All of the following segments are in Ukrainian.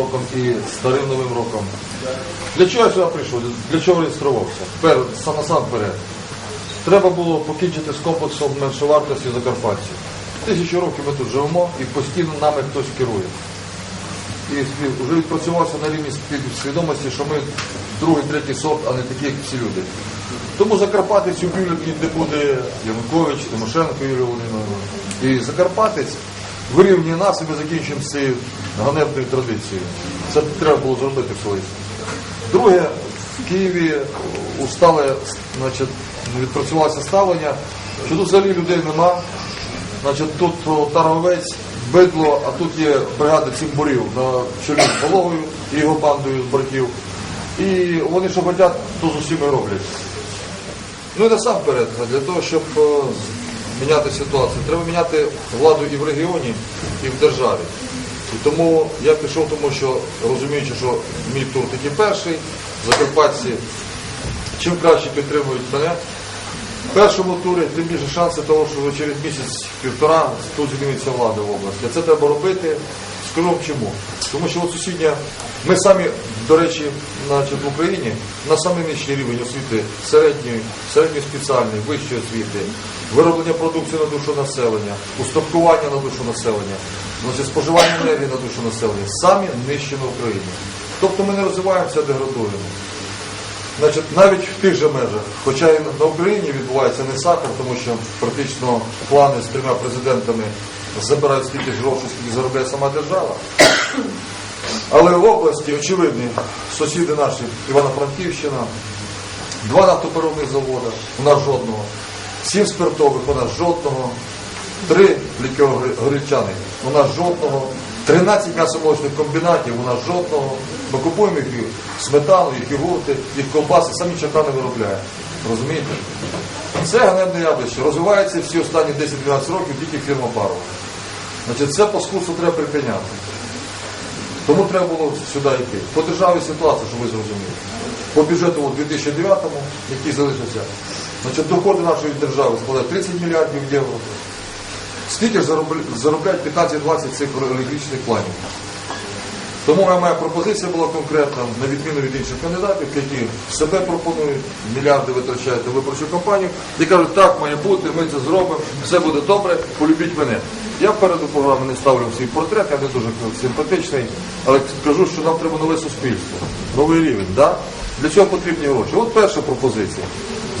роком і старим Новим роком. Для чого я сюди прийшов? Для чого реєструвався? Пер, сам насамперед. Треба було покінчити з комплексом меншовартості закарпатців. Тисячу років ми тут живемо і постійно нами хтось керує. І вже відпрацювався на рівні свідомості, що ми другий, третій сорт, а не такі, як всі люди. Тому Закарпатець убілять не буде Янукович, Тимошенко Юлія Володимировна. І Закарпатець вирівнює нас, і ми закінчимо з цією ганебною традицією. Це треба було зробити колись. Друге, в Києві устале, значить, відпрацювалося ставлення, що тут взагалі людей нема. Значить, тут о, Тарговець, бидло, а тут є бригада цимбурів на чолі з Пологою і його бандою з братів. І вони що хочуть, то з усіми роблять. Ну і насамперед, для того, щоб е, міняти ситуацію, треба міняти владу і в регіоні, і в державі. І тому я пішов, тому що розуміючи, що мій тур такий перший, закарпатці чим краще підтримують мене. В першому турі тим більше шанси того, що через місяць-півтора тут зміниться влада в області. Це треба робити. Скажу вам чому. Тому що от сусідня, ми самі, до речі, значить, в Україні на самий нижчий рівень освіти середньої, середньої спеціальної, вищої освіти, вироблення продукції на душу населення, устаткування на душу населення, значить, споживання енергії на душу населення, самі нижчі на Україні. Тобто ми не розвиваємося, деградуємо. Значить, навіть в тих же межах, хоча і на Україні відбувається не сахар, тому що практично плани з трьома президентами забирають стільки грошей, скільки заробляє сама держава. Але в області очевидні сусіди наші, Івано-Франківщина, два нафтопереробних заводи, у нас жодного, сім спиртових, у нас жодного, три лікеогорільчани, у нас жодного, 13 м'ясомолочних комбінатів, у нас жодного. Ми купуємо їх сметану, їх йогурти, їх ковбаси, самі чака не виробляємо. Розумієте? Це ганебне явище. Розвивається всі останні 10-12 років тільки фірма Парова. Значить, це по скурсу треба припиняти. Тому треба було сюди йти. По державі ситуація, щоб ви зрозуміли. По бюджету у 2009-му, який залишився, значить, доходи нашої держави складають 30 мільярдів євро. Скільки ж заробляють 15-20 цих олігархічних планів? Тому моя, пропозиція була конкретна, на відміну від інших кандидатів, які себе пропонують, мільярди витрачають на виборчу кампанію, і кажуть, так має бути, ми це зробимо, все буде добре, полюбіть мене. Я переду програми не ставлю свій портрет, я не дуже симпатичний, але скажу, що нам треба нове суспільство, новий рівень. Да? Для цього потрібні гроші. От перша пропозиція.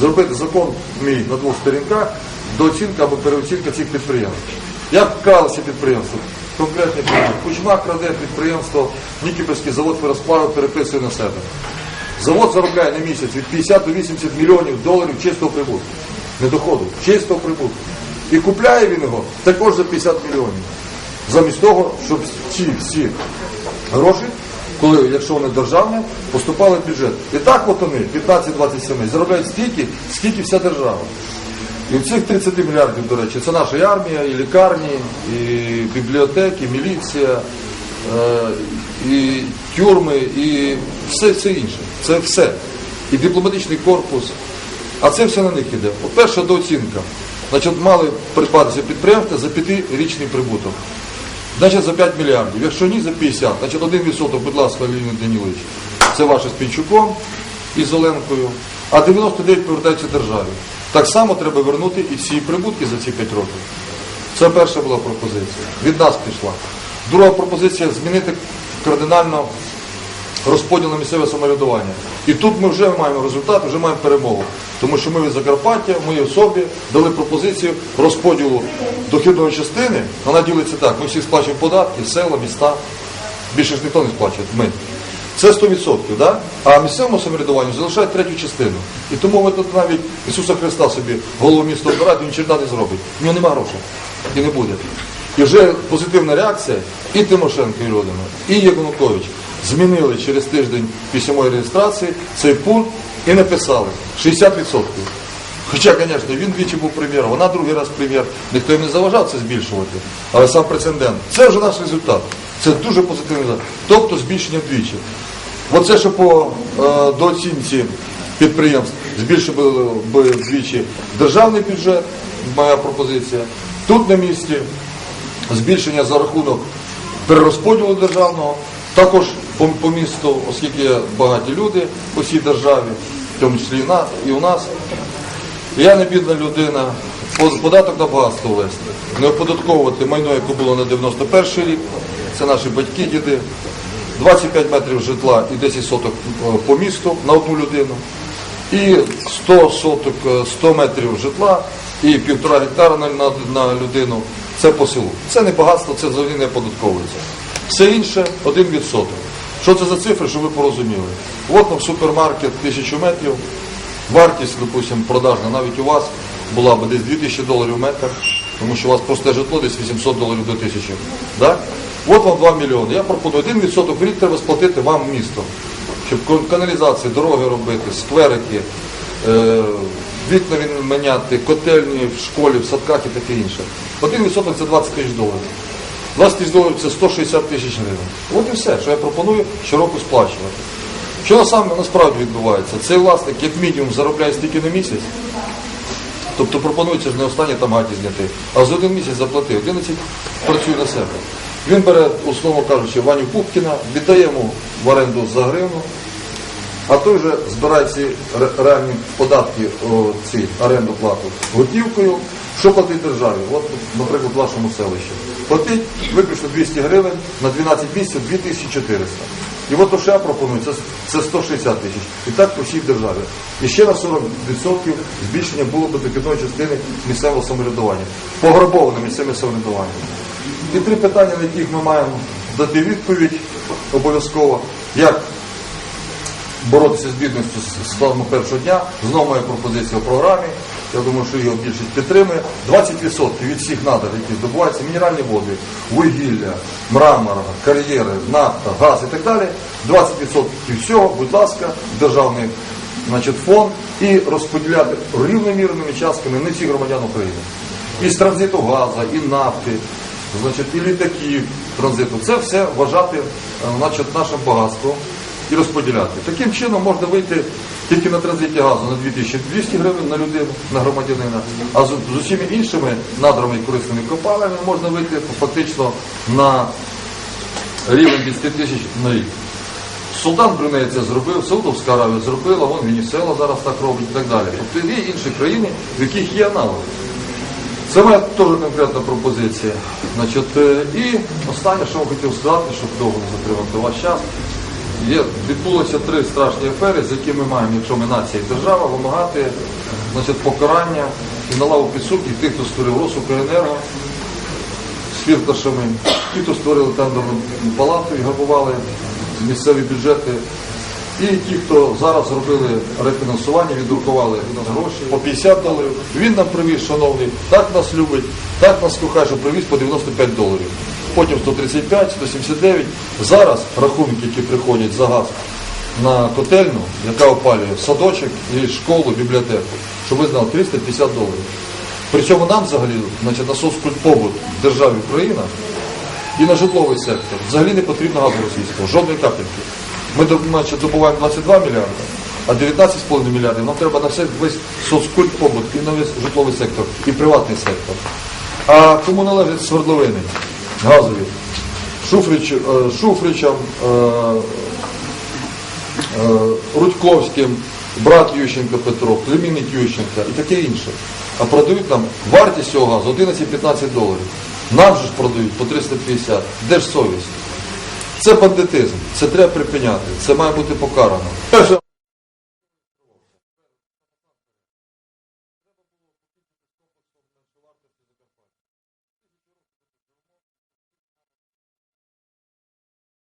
Зробити закон мій на двох сторінках, дооцінка або переоцінка цих підприємств. Як кралися підприємства? Конкретний приклад. Кучма краде підприємство, Нікіпольський завод феросплавів переписує на себе. Завод заробляє на місяць від 50 до 80 мільйонів доларів чистого прибутку. Не доходу, чистого прибутку. І купляє він його також за 50 мільйонів. Замість того, щоб ці всі гроші, коли, якщо вони державні, поступали в бюджет. І так от вони, 15-20 сімей, заробляють стільки, скільки вся держава. І в цих 30 мільярдів, до речі, це наша і армія, і лікарні, і бібліотеки, і міліція, е, і тюрми, і все, все інше. Це все. І дипломатичний корпус. А це все на них іде. От перша дооцінка. Значить, мали припадатися підприємства за п'ятирічний прибуток. Значить, за 5 мільярдів. Якщо ні, за 50. Значить, 1%, будь ласка, Леонід Данілович, це ваше з Пінчуком і з Оленкою, а 99 повертається державі. Так само треба вернути і всі прибутки за ці 5 років. Це перша була пропозиція. Від нас пішла. Друга пропозиція змінити кардинально розподіл на місцеве самоврядування. І тут ми вже маємо результат, вже маємо перемогу. Тому що ми від Закарпаття, моїй особі дали пропозицію розподілу дохідної частини. Вона ділиться так. Ми всі сплачуємо податки, села, міста. Більше ж ніхто не сплачує. Ми. Це 100%, да? а місцевому самоврядуванню залишають третю частину. І тому ми тут навіть Ісуса Христа собі голову міста обирають, він черта не зробить. У нього нема грошей. І не буде. І вже позитивна реакція і Тимошенко і Родина, і Янукович змінили через тиждень після моєї реєстрації цей пункт і написали 60%. Хоча, звісно, він двічі був прем'єром, вона другий раз прем'єр. Ніхто їм не заважав це збільшувати. Але сам прецедент. Це вже наш результат. Це дуже позитивний результат. Тобто збільшення вдвічі. Оце, що по е, дооцінці підприємств збільшили би вдвічі державний бюджет, моя пропозиція. Тут на місці збільшення за рахунок перерозподілу державного. Також по, місту, оскільки є багаті люди по всій державі, в тому числі і, у нас. Я не бідна людина, податок на багатство ввести. Не оподатковувати майно, яке було на 91 рік, це наші батьки, діди. 25 метрів житла і 10 соток е, по місту на одну людину. І 100 соток, е, 100 метрів житла і півтора гектара на, на, на людину. Це по селу. Це не багатство, це взагалі не оподатковується. Все інше 1%. Що це за цифри, щоб ви порозуміли? От там супермаркет 1000 метрів, вартість, допустим, продажна навіть у вас була б десь 2000 доларів метр, тому що у вас просте житло десь 800 доларів до 1000. Да? От вам 2 мільйони. Я пропоную 1% в рік треба сплатити вам місто, щоб каналізації, дороги робити, скверики, е, вікна міняти, котельні в школі, в садках і таке інше. 1% це 20 тисяч доларів. 20 тисяч доларів це 160 тисяч гривень. От і все, що я пропоную щороку сплачувати. Що саме насправді відбувається? Цей власник як мінімум заробляє стільки на місяць, тобто пропонується ж не останні там гаті зняти, а за один місяць заплатив, 11 працює на себе. Він бере, условно кажучи, Ваню Пупкіна, віддає йому в оренду за гривну, а той вже збирає ці реальні податки, ці оренду плату готівкою. Що платить державі? От, наприклад, в вашому селищі. Платить виключно 200 гривень на 12 місяців 2400. І от то, що я пропоную, це, це 160 тисяч. І так по всій державі. І ще на 40% збільшення було б дохідної частини місцевого самоврядування. Пограбоване місцеве самоврядування. І три питання, на яких ми маємо дати відповідь обов'язково. Як боротися з бідністю з самого першого дня. Знову моя пропозиція в програмі. Я думаю, що його більшість підтримує. 20% від всіх надр, які здобуваються, мінеральні води, вугілля, мрамор, кар'єри, нафта, газ і так далі. 20% всього, будь ласка, державний значить, фонд і розподіляти рівномірними частками не всіх громадян України. І з транзиту газу, і нафти, значить, і літаків транзиту. Це все вважати е, значить, нашим багатством і розподіляти. Таким чином можна вийти тільки на транзиті газу на 2200 гривень на людину, на громадянина, а з, усіма іншими надрами і корисними копалами можна вийти фактично на рівень 10 тисяч на рік. Султан Бруней це зробив, Саудовська Аравія зробила, вон Венесуела зараз так робить і так далі. Тобто є інші країни, в яких є аналоги. Це моя теж конкретна пропозиція. Значить, е, і останнє, що я хотів сказати, щоб довго не затримати ваш час. Є, відбулося три страшні афери, з якими ми маємо, якщо ми нація і держава, вимагати значить, покарання і на лаву підсудків тих, хто створив Росукренерго з фірташами, ті, хто створили тендерну палату і грабували місцеві бюджети. І ті, хто зараз зробили рефінансування, віддрукували гроші по 50 доларів. Він нам привіз, шановний, так нас любить, так нас кохає, що привіз по 95 доларів. Потім 135, 179. Зараз рахунки, які приходять за газ на котельну, яка опалює садочок і школу, бібліотеку, щоб ви знали, 350 доларів. Причому нам взагалі, значить, на соцкультпобут в державі Україна і на житловий сектор взагалі не потрібно газу російського, жодної капельки. Ми значить, добуваємо 22 мільярди, а 19,5 мільярдів нам треба на все весь соцкульт побут і на весь житловий сектор, і приватний сектор. А кому належать свердловини газові? Шуфрич, е, Шуфричам, е, е, Рудьковським, брат Ющенка Петро, племінник Ющенка і таке інше. А продають нам вартість цього газу 11-15 доларів. Нам же ж продають по 350. Де ж совість? Це бандитизм, це треба припиняти, це має бути покарано.